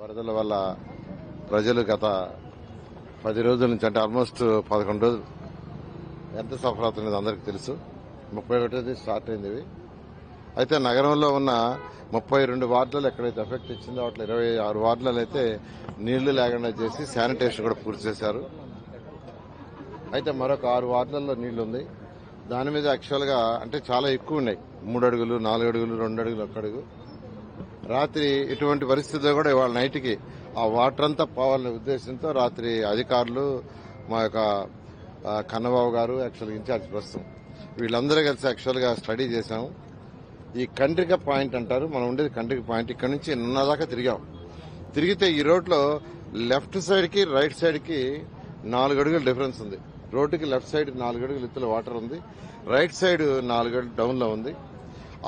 వరదల వల్ల ప్రజలు గత పది రోజుల నుంచి అంటే ఆల్మోస్ట్ పదకొండు రోజులు ఎంత సఫర్ అవుతున్నది అందరికీ తెలుసు. ముప్పై ఒకటి స్టార్ట్ అయింది ఇవి. అయితే నగరంలో ఉన్న ముప్పై రెండు వార్డులలో ఎక్కడైతే ఎఫెక్ట్ ఇచ్చిందో అట్లా ఇరవై ఆరు వార్డులలో అయితే నీళ్ళు లేకుండా చేసి శానిటేషన్ కూడా పూర్తి చేశారు. అయితే మరొక ఆరు వార్డులలో నీళ్ళు ఉంది. దాని మీద యాక్చువల్గా అంటే చాలా ఎక్కువ ఉన్నాయి. మూడు అడుగులు నాలుగు అడుగులు రెండు అడుగులు ఒక్క అడుగు. రాత్రి ఎటువంటి పరిస్థితుల్లో కూడా ఇవాళ నైట్కి ఆ వాటర్ అంతా పోవాలనే ఉద్దేశంతో రాత్రి అధికారులు మా యొక్క కన్నబాబు గారు యాక్చువల్గా ఇన్ఛార్జ్ ప్రస్తుతం వీళ్ళందరూ కలిసి యాక్చువల్గా స్టడీ చేశాము. ఈ కండ్రిక పాయింట్ అంటారు మనం ఉండేది కండ్రిక పాయింట్. ఇక్కడ నుంచి నిన్నదాకా తిరిగాం. తిరిగితే ఈ రోడ్లో లెఫ్ట్ సైడ్కి రైట్ సైడ్కి నాలుగు అడుగుల డిఫరెన్స్ ఉంది. రోడ్డుకి లెఫ్ట్ సైడ్ నాలుగు అడుగులు ఇత్తుల వాటర్ ఉంది. రైట్ సైడ్ నాలుగు అడుగులు డౌన్లో ఉంది.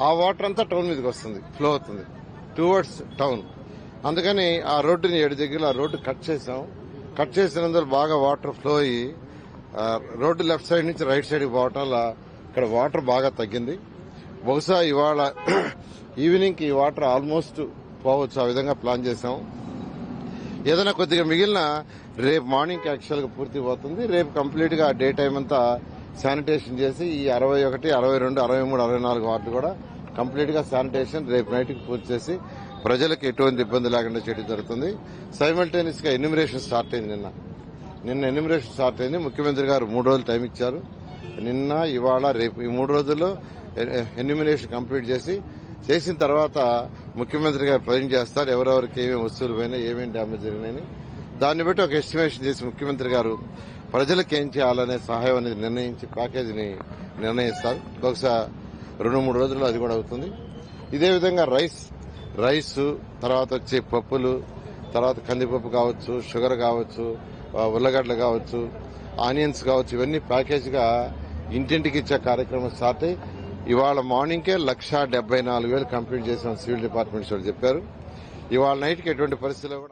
ఆ వాటర్ అంతా టౌన్ మీదకి వస్తుంది ఫ్లో అవుతుంది. Towards town. అందుకని ఆ రోడ్డుని ఏడు దగ్గర ఆ రోడ్డు కట్ చేసాం కట్ చేసినందుకు బాగా వాటర్ ఫ్లో అయ్యి రోడ్డు లెఫ్ట్ సైడ్ నుంచి రైట్ సైడ్కి పోవటం వల్ల ఇక్కడ వాటర్ బాగా తగ్గింది. బహుశా ఇవాళ ఈవినింగ్కి ఈ వాటర్ ఆల్మోస్ట్ పోవచ్చు. ఆ విధంగా ప్లాన్ చేసాం ఏదైనా కొద్దిగా మిగిలిన రేపు మార్నింగ్ యాక్చువల్గా పూర్తి పోతుంది. రేపు కంప్లీట్గా డే టైం అంతా శానిటేషన్ చేసి ఈ అరవై ఒకటి అరవై రెండు అరవై మూడు అరవై నాలుగు వార్డు కూడా కంప్లీట్గా శానిటేషన్ రేపు నైట్కి పూర్తి చేసి ప్రజలకు ఎటువంటి ఇబ్బంది లేకుండా చేయడం జరుగుతుంది. సైమల్టేనియస్గా ఎన్యూమరేషన్ స్టార్ట్ అయింది నిన్న. నిన్న ఎన్యూమరేషన్ స్టార్ట్ అయింది. ముఖ్యమంత్రి గారు మూడు రోజులు టైం ఇచ్చారు. నిన్న ఇవాళ రేపు ఈ మూడు రోజుల్లో ఎన్యూమినేషన్ కంప్లీట్ చేసి చేసిన తర్వాత ముఖ్యమంత్రి గారు ప్రజెంట్ చేస్తారు. ఎవరెవరికి ఏమేమి వస్తువులు పోయినాయి ఏమేమి డ్యామేజ్ జరిగినాయని. దాన్ని బట్టి ఒక ఎస్టిమేషన్ చేసి ముఖ్యమంత్రి గారు ప్రజలకు ఏం చేయాలనే సహాయం అనేది నిర్ణయించి ప్యాకేజీని నిర్ణయిస్తారు. బహుశా రెండు మూడు రోజుల్లో అది కూడా అవుతుంది. ఇదే విధంగా రైస్ రైస్ తర్వాత వచ్చే పప్పులు తర్వాత కందిపప్పు కావచ్చు షుగర్ కావచ్చు ఉల్లగడ్డలు కావచ్చు ఆనియన్స్ కావచ్చు ఇవన్నీ ప్యాకేజ్గా ఇంటింటికి ఇచ్చే కార్యక్రమం స్టార్ట్ అయ్యి ఇవాళ మార్నింగ్కే లక్షా డెబ్బై నాలుగు వేలు కంప్లీట్ చేసాం సివిల్ డిపార్ట్మెంట్స్ వాళ్ళు చెప్పారు. ఇవాళ నైట్కి ఎటువంటి పరిస్థితుల్లో కూడా